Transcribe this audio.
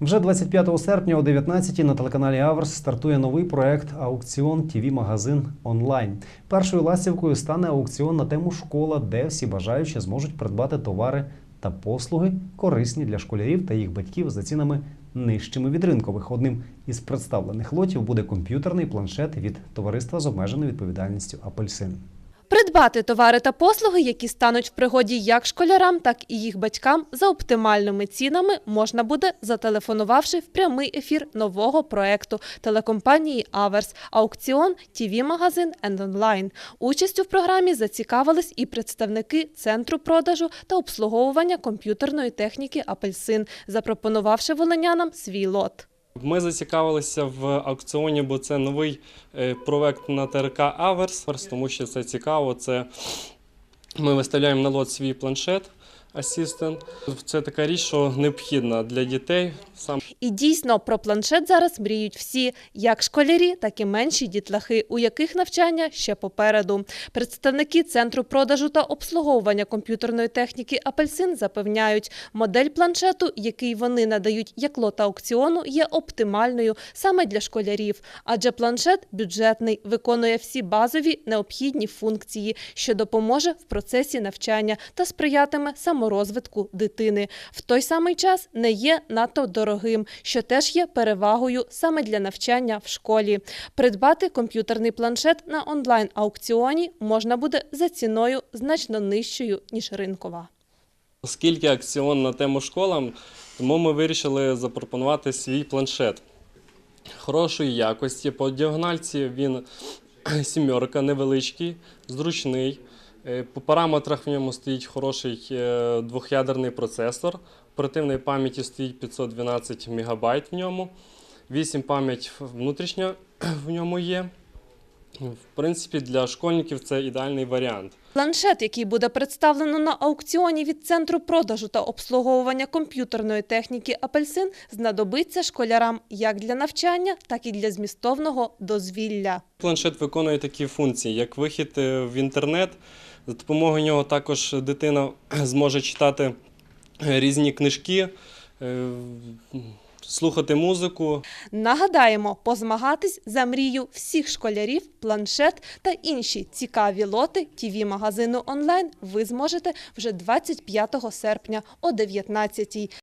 Вже 25 серпня о 19 на телеканалі Аверс стартує новий проект Аукціон ТІВІ Магазин онлайн. Першою ластівкою стане аукціон на тему школа, де всі бажаючі зможуть придбати товари та послуги, корисні для школярів та їх батьків за цінами нижчими від ринкових. Одним із представлених лотів буде комп'ютерний планшет від товариства з обмеженою відповідальністю Апельсин. Придбати товари та послуги, які стануть в пригоді як школярам, так і їх батькам за оптимальними цінами можна буде, зателефонувавши в прямий ефір нового проекту телекомпанії Аверс Аукціон тв магазин енд онлайн. Участю в програмі зацікавились і представники центру продажу та обслуговування комп'ютерної техніки Апельсин, запропонувавши волинянам свій лот. Ми зацікавилися в аукціоні, бо це новий е, проект на ТРК Аверс, тому що це цікаво. Це ми виставляємо на лот свій планшет Assistant. Це така річ, що необхідна для дітей. Сам І дійсно про планшет зараз мріють всі, як школярі, так і менші дітлахи, у яких навчання ще попереду. Представники центру продажу та обслуговування комп'ютерної техніки Апельсин запевняють, модель планшету, який вони надають як лот аукціону, є оптимальною саме для школярів, адже планшет бюджетний, виконує всі базові необхідні функції, що допоможе в процесі навчання та сприятиме саморозвитку дитини. В той самий час не є надто дорогим, що теж є перевагою саме для навчання в школі. Придбати комп'ютерний планшет на онлайн аукціоні можна буде за ціною значно нижчою ніж ринкова. Оскільки акціон на тему школам, тому ми вирішили запропонувати свій планшет хорошої якості. По діагональці він сімерка, невеличкий, зручний. Е, По параметрах в ньому стоїть хороший е, двох'ядерний процесор. Оперативної пам'яті стоїть 512 МБ в ньому. 8 пам'ять внутрішня в ньому є. В принципі, для школьників це ідеальний варіант. Планшет, який буде представлено на аукціоні від центру продажу та обслуговування комп'ютерної техніки Апельсин, знадобиться школярам як для навчання, так і для змістовного дозвілля. Планшет виконує такі функції, як вихід е, в інтернет. За допомогою нього також дитина зможе читати е, різні книжки, е, слухати музику. Нагадаємо, позмагатись за мрію всіх школярів, планшет та інші цікаві лоти тв магазину онлайн ви зможете вже 25 серпня о 19